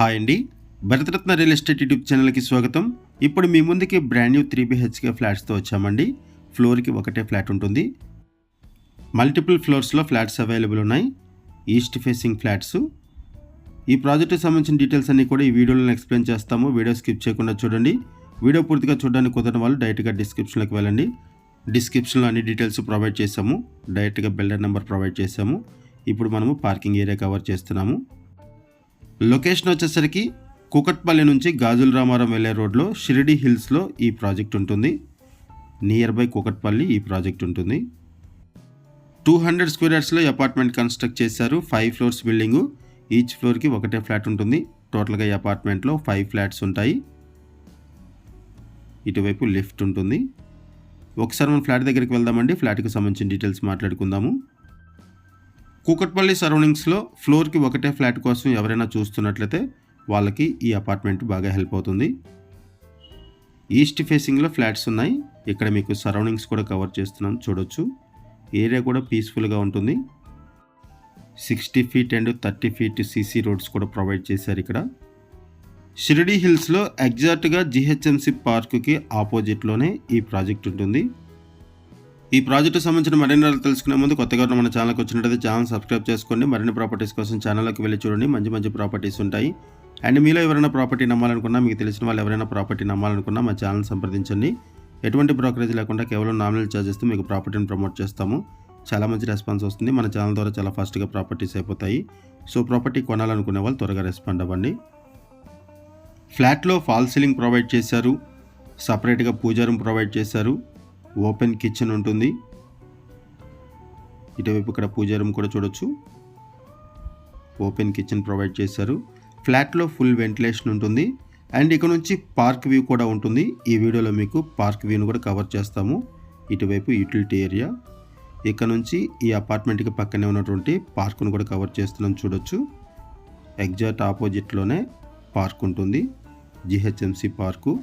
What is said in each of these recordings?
Hi అండి. Bharat Ratna real estate YouTube ఛానల్కి స్వాగతం. ఇప్పుడు మీ ముందుకి బ్రాండ్ న్యూ త్రీ బిహెచ్కే ఫ్లాట్స్తో వచ్చామండి. ఫ్లోర్కి ఒకటే ఫ్లాట్ ఉంటుంది. మల్టిపుల్ ఫ్లోర్స్లో ఫ్లాట్స్ అవైలబుల్ ఉన్నాయి. East facing flats. ఈ ప్రాజెక్టుకి సంబంధించిన డీటెయిల్స్ అన్ని కూడా ఈ వీడియోలో ఎక్స్ప్లెయిన్ చేస్తాము. వీడియో స్కిప్ చేయకుండా చూడండి. వీడియో పూర్తిగా చూడడానికి కుదరని వాళ్ళు డైరెక్ట్గా డిస్క్రిప్షన్లోకి వెళ్ళండి. డిస్క్రిప్షన్లో అన్ని డీటెయిల్స్ ప్రొవైడ్ చేసాము డైరెక్ట్గా బిల్డర్ నెంబర్ ప్రొవైడ్ చేసాము ఇప్పుడు మనము పార్కింగ్ ఏరియా కవర్ చేస్తున్నాము. లొకేషన్ వచ్చేసరికి కూకట్పల్లి నుంచి గాజుల రామారం వెళ్ళే రోడ్లో షిరిడి హిల్స్లో ఈ ప్రాజెక్ట్ ఉంటుంది. నియర్ బై కూకట్పల్లి ఈ ప్రాజెక్ట్ ఉంటుంది. టూ హండ్రెడ్ స్క్వేర్స్లో అపార్ట్మెంట్ కన్స్ట్రక్ట్ చేశారు. ఫైవ్ ఫ్లోర్స్ బిల్డింగు ఈచ్ ఫ్లోర్కి ఒకటే ఫ్లాట్ ఉంటుంది. టోటల్గా ఈ అపార్ట్మెంట్లో ఫైవ్ ఫ్లాట్స్ ఉంటాయి. ఇటువైపు లిఫ్ట్ ఉంటుంది. ఒకసారి మనం ఫ్లాట్ దగ్గరికి వెళ్దామండి. ఫ్లాట్కి సంబంధించిన డీటెయిల్స్ మాట్లాడుకుందాము. కూకట్పల్లి సరౌండింగ్స్లో ఫ్లోర్కి ఒకటే ఫ్లాట్ కోసం ఎవరైనా చూస్తున్నట్లయితే వాళ్ళకి ఈ అపార్ట్మెంట్ బాగా హెల్ప్ అవుతుంది. ఈస్ట్ ఫేసింగ్లో ఫ్లాట్స్ ఉన్నాయి. ఇక్కడ మీకు సరౌండింగ్స్ కూడా కవర్ చేస్తున్నాం చూడొచ్చు. ఏరియా కూడా పీస్ఫుల్గా ఉంటుంది. Sixty feet and thirty feet CC roads కూడా ప్రొవైడ్ చేశారు ఇక్కడ. షిరిడి హిల్స్లో ఎగ్జాక్ట్గా జిహెచ్ఎంసి పార్కుకి ఆపోజిట్లోనే ఈ ప్రాజెక్ట్ ఉంటుంది. ఈ ప్రాజెక్టు సంబంధించిన మరిన్ని తెలుసుకునే ముందు కొత్తగా ఉన్న మన ఛానల్కి వచ్చినట్టయితే ఛానల్ సబ్స్క్రైబ్ చేసుకోండి. మరిన్ని ప్రాపర్టీస్ కోసం ఛానల్లోకి వెళ్ళి చూడండి. మంచి మంచి ప్రాపర్టీస్ ఉంటాయి. అండ్ మీలో ఎవరైనా ప్రాపర్టీ నమ్మాలనుకున్నా మీకు తెలిసిన వాళ్ళు ఎవరైనా ప్రాపర్టీ నమ్మాలనుకున్నా మా ఛానల్ సంప్రదించండి. ఎటువంటి బ్రోకరేజ్ లేకుండా కేవలం నామినల్ ఛార్జెస్తో మీకు ప్రాపర్టీని ప్రమోట్ చేస్తాము. చాలా మంచి రెస్పాన్స్ వస్తుంది. మన ఛానల్ ద్వారా చాలా ఫాస్ట్గా ప్రాపర్టీస్ అయిపోతాయి. సో ప్రాపర్టీ కొనాలనుకునే వాళ్ళు త్వరగా రెస్పాండ్ అవ్వండి. ఫ్లాట్లో ఫాల్ సీలింగ్ ప్రొవైడ్ చేశారు. సపరేట్గా పూజా రూమ్ ప్రొవైడ్ చేశారు. ఓపెన్ కిచెన్ ఉంటుంది. ఇటువైపు ఇక్కడ పూజా రూమ్ కూడా చూడొచ్చు. ఓపెన్ కిచెన్ ప్రొవైడ్ చేశారు. ఫ్లాట్లో ఫుల్ వెంటిలేషన్ ఉంటుంది. అండ్ ఇక్కడ నుంచి పార్క్ వ్యూ కూడా ఉంటుంది. ఈ వీడియోలో మీకు పార్క్ వ్యూను కూడా కవర్ చేస్తాము. ఇటువైపు యూటిలిటీ ఏరియా ఇక్కడ నుంచి ఈ అపార్ట్మెంట్కి పక్కనే ఉన్నటువంటి పార్కును కూడా కవర్ చేస్తున్నాం చూడొచ్చు. ఎగ్జాక్ట్ ఆపోజిట్లోనే పార్క్ ఉంటుంది. జిహెచ్ఎంసి పార్కు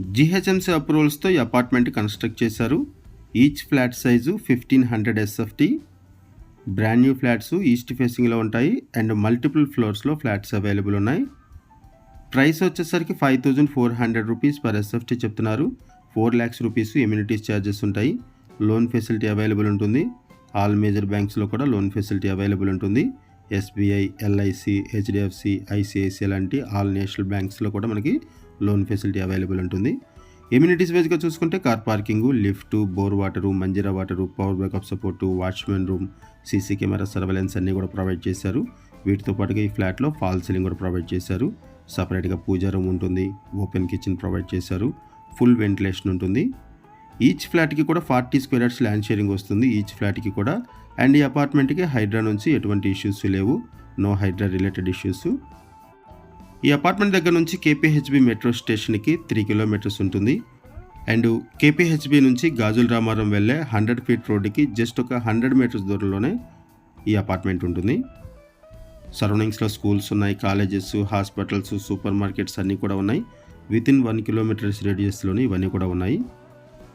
జిహెచ్ఎంసీ అప్రూవల్స్తో ఈ అపార్ట్మెంట్ కన్స్ట్రక్ట్ చేశారు. Each flat size fifteen hundred SFT. Brand new flats east ఫేసింగ్లో ఉంటాయి అండ్ మల్టిపుల్ ఫ్లోర్స్లో ఫ్లాట్స్ అవైలబుల్ ఉన్నాయి. ప్రైస్ వచ్చేసరికి five thousand four hundred rupees per SFT చెప్తున్నారు. Four lakhs rupees amenities charges ఉంటాయి. లోన్ ఫెసిలిటీ అవైలబుల్ ఉంటుంది. All major బ్యాంక్స్లో కూడా లోన్ ఫెసిలిటీ అవైలబుల్ ఉంటుంది. ఎస్బీఐ ఎల్ఐసి హెచ్డిఎఫ్సి ఐసిఐసిఐ లాంటి ఆల్ నేషనల్ బ్యాంక్స్లో కూడా మనకి లోన్ ఫెసిలిటీ అవైలబుల్ ఉంటుంది. ఎమ్యూనిటీస్ వైజ్గా చూసుకుంటే car parking lift bore water Manjira water power backup support watchman room CC camera surveillance అన్నీ కూడా ప్రొవైడ్ చేశారు. వీటితో పాటుగా ఈ ఫ్లాట్లో ఫాల్ సీలింగ్ కూడా ప్రొవైడ్ చేశారు. సపరేట్గా పూజా రూమ్ ఉంటుంది. ఓపెన్ కిచెన్ ప్రొవైడ్ చేశారు. ఫుల్ వెంటిలేషన్ ఉంటుంది. ఈచ్ ఫ్లాట్కి కూడా forty square yards land sharing వస్తుంది. ఈచ్ ఫ్లాట్కి కూడా. అండ్ ఈ అపార్ట్మెంట్కి హైడ్రా నుంచి ఎటువంటి ఇష్యూస్ లేవు. నో హైడ్రా రిలేటెడ్ ఇష్యూస్ ఈ అపార్ట్మెంట్ దగ్గర నుంచి కేపీహెచ్బి మెట్రో స్టేషన్కి త్రీ కిలోమీటర్స్ ఉంటుంది. అండ్ కేపీహెచ్బి నుంచి గాజుల రామారం వెళ్ళే హండ్రెడ్ ఫీట్ రోడ్డుకి జస్ట్ ఒక హండ్రెడ్ మీటర్స్ దూరంలోనే ఈ అపార్ట్మెంట్ ఉంటుంది. సరౌండింగ్స్లో స్కూల్స్ ఉన్నాయి కాలేజెస్ హాస్పిటల్స్ సూపర్ మార్కెట్స్ అన్నీ కూడా ఉన్నాయి. విత్ ఇన్ వన్ కిలోమీటర్స్ రేడియస్లోని ఇవన్నీ కూడా ఉన్నాయి.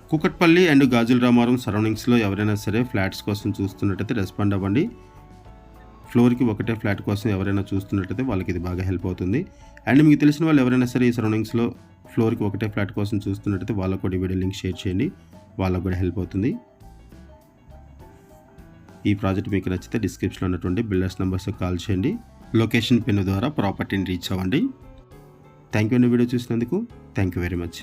కుకట్పల్లి అండ్ గాజుల రామారం సరౌండింగ్స్లో ఎవరైనా సరే ఫ్లాట్స్ కోసం చూస్తున్నట్టయితే రెస్పాండ్ అవ్వండి. ఫ్లోర్కి ఒకటే ఫ్లాట్ కోసం ఎవరైనా చూస్తున్నట్టయితే వాళ్ళకి ఇది బాగా హెల్ప్ అవుతుంది. అండ్ మీకు తెలిసిన వాళ్ళు ఎవరైనా సరే ఈ సరౌండింగ్స్లో ఫ్లోర్కి ఒకటే ఫ్లాట్ కోసం చూస్తున్నట్టయితే వాళ్ళకు కూడా వీడియో లింక్ షేర్ చేయండి. వాళ్ళకు కూడా హెల్ప్ అవుతుంది. ఈ ప్రాజెక్ట్ మీకు నచ్చితే డిస్క్రిప్షన్లో ఉన్నటువంటి బిల్డర్స్ నెంబర్స్ కాల్ చేయండి. లొకేషన్ పిన్ ద్వారా ప్రాపర్టీని రీచ్ అవ్వండి. థ్యాంక్ యూ అండి వీడియో చూసినందుకు. Thank you very much.